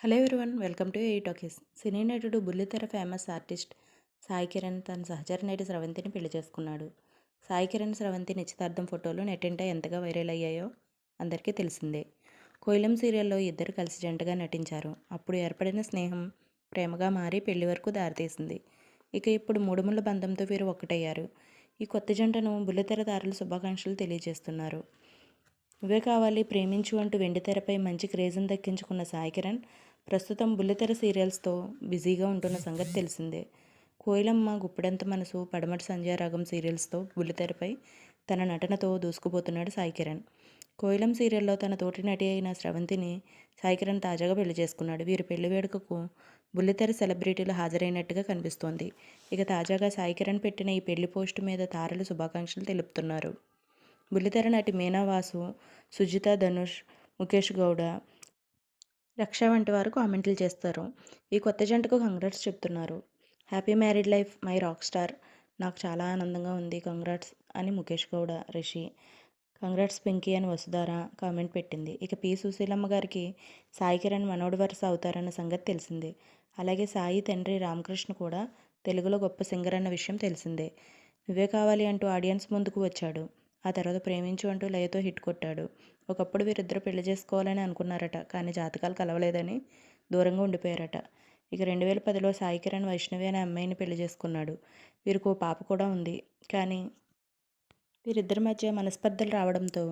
Hello everyone welcome to eight talkies cine నటుడు బుల్లితెర famous artist Sai Kiran తన సహచర నటి స్రవంతిని పెళ్ళి చేసుకున్నాడు. సాయి కిరణ్ స్రవంతి నిశ్చితార్థం ఫోటోలు నెట్టింట ఎంతగా వైరల్ అయ్యాయో అందరికీ తెలిసిందే. కోయిలం సీరియల్లో ఇద్దరు కలిసి జంటగా నటించారు. అప్పుడు ఏర్పడిన స్నేహం ప్రేమగా మారి పెళ్ళి వరకు దారితీసింది. ఇక ఇప్పుడు మూడుముళ్ళ బంధంతో వీరు ఒక్కటయ్యారు. ఈ కొత్త జంటను బుల్లితెర దారులు శుభాకాంక్షలు తెలియజేస్తున్నారు. ఇవే కావాలి ప్రేమించు అంటూ వెండితెరపై మంచి క్రేజ్ను దక్కించుకున్న సాయి కిరణ్ ప్రస్తుతం బుల్లితెర సీరియల్స్తో బిజీగా ఉంటున్న సంగతి తెలిసిందే. కోయిలమ్మ గుప్పిడంత మనసు పడమటి సంజయ్ రాగం సీరియల్స్తో బుల్లితెరపై తన నటనతో దూసుకుపోతున్నాడు సాయి కిరణ్ కోయిలం సీరియల్లో తన తోటి నటి అయిన స్రవంతిని సాయి కిరణ్ తాజాగా పెళ్ళి చేసుకున్నాడు. వీరి పెళ్ళి వేడుకకు బుల్లితెర సెలబ్రిటీలు హాజరైనట్టుగా కనిపిస్తోంది. ఇక తాజాగా సాయి కిరణ్ పెట్టిన ఈ పెళ్ళి పోస్టు మీద తారలు శుభాకాంక్షలు తెలుపుతున్నారు. బుల్లితెర నటి మీనావాసు సుజిత ధనుష్ ముఖేష్ గౌడ రక్ష వంటి వారు కామెంట్లు చేస్తారు. ఈ కొత్త జంటకు కంగ్రాట్స్ చెప్తున్నారు. Happy married life my rock star నాకు చాలా ఆనందంగా ఉంది. కంగ్రాట్స్ అని ముఖేష్ గౌడ రిషి. కంగ్రాట్స్ పింకీ అని వసుధార కామెంట్ పెట్టింది. ఇక పి సుశీలమ్మ గారికి సాయి కిరణ్ మనోడి వరుస అవుతారన్న సంగతి తెలిసిందే. అలాగే సాయి తండ్రి రామకృష్ణ కూడా తెలుగులో గొప్ప సింగర్ అన్న విషయం తెలిసిందే. నువ్వే కావాలి అంటూ ఆడియన్స్ ముందుకు వచ్చాడు. ఆ తర్వాత ప్రేమించు అంటూ లయతో హిట్ కొట్టాడు. ఒకప్పుడు వీరిద్దరు పెళ్ళి చేసుకోవాలని అనుకున్నారట కానీ జాతకాలు కలవలేదని దూరంగా ఉండిపోయారట. ఇక రెండు వేల పదిలో సాయి కిరణ్ వైష్ణవి అనే అమ్మాయిని పెళ్ళి చేసుకున్నాడు. వీరికి ఓ పాప కూడా ఉంది. కానీ వీరిద్దరి మధ్య మనస్పర్ధలు రావడంతో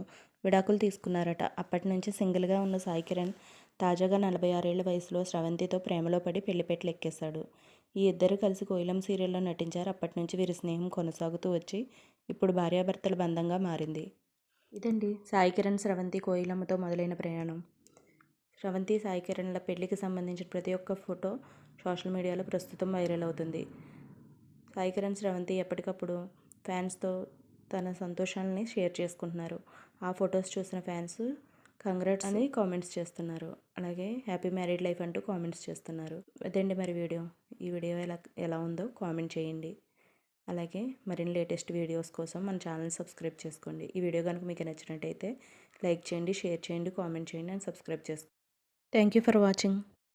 విడాకులు తీసుకున్నారట. అప్పటి నుంచి సింగిల్గా ఉన్న సాయి కిరణ్ తాజాగా నలభై ఆరేళ్ళ వయసులో స్రవంతితో ప్రేమలో పడి పెళ్ళిపెట్లు ఎక్కేశాడు ఈ ఇద్దరు కలిసి కోయిలం సీరియల్లో నటించారు. అప్పటి నుంచి వీరి స్నేహం కొనసాగుతూ వచ్చి ఇప్పుడు భార్యాభర్తల బంధంగా మారింది. ఇదండి సాయి కిరణ్ స్రవంతి కోయిలమ్మతో మొదలైన ప్రయాణం. స్రవంతి సాయి కిరణ్ల పెళ్ళికి సంబంధించిన ప్రతి ఒక్క ఫోటో సోషల్ మీడియాలో ప్రస్తుతం వైరల్ అవుతుంది. సాయి కిరణ్ స్రవంతి ఎప్పటికప్పుడు ఫ్యాన్స్తో తన సంతోషాలని షేర్ చేసుకుంటున్నారు. ఆ ఫొటోస్ చూసిన ఫ్యాన్స్ కంగ్రాట్స్ అని కామెంట్స్ చేస్తున్నారు. అలాగే హ్యాపీ మ్యారీడ్ లైఫ్ అంటూ కామెంట్స్ చేస్తున్నారు. అదండి మరి వీడియో. ఈ వీడియో ఎలా ఎలా ఉందో కామెంట్ చేయండి. అలాగే మరిన్ని లేటెస్ట్ వీడియోస్ కోసం మన ఛానల్ సబ్స్క్రైబ్ చేసుకోండి. ఈ వీడియో కనుక మీకు నచ్చినట్టయితే లైక్ చేయండి షేర్ చేయండి కామెంట్ చేయండి అండ్ సబ్స్క్రైబ్ చేసుకోండి. Thank you for watching.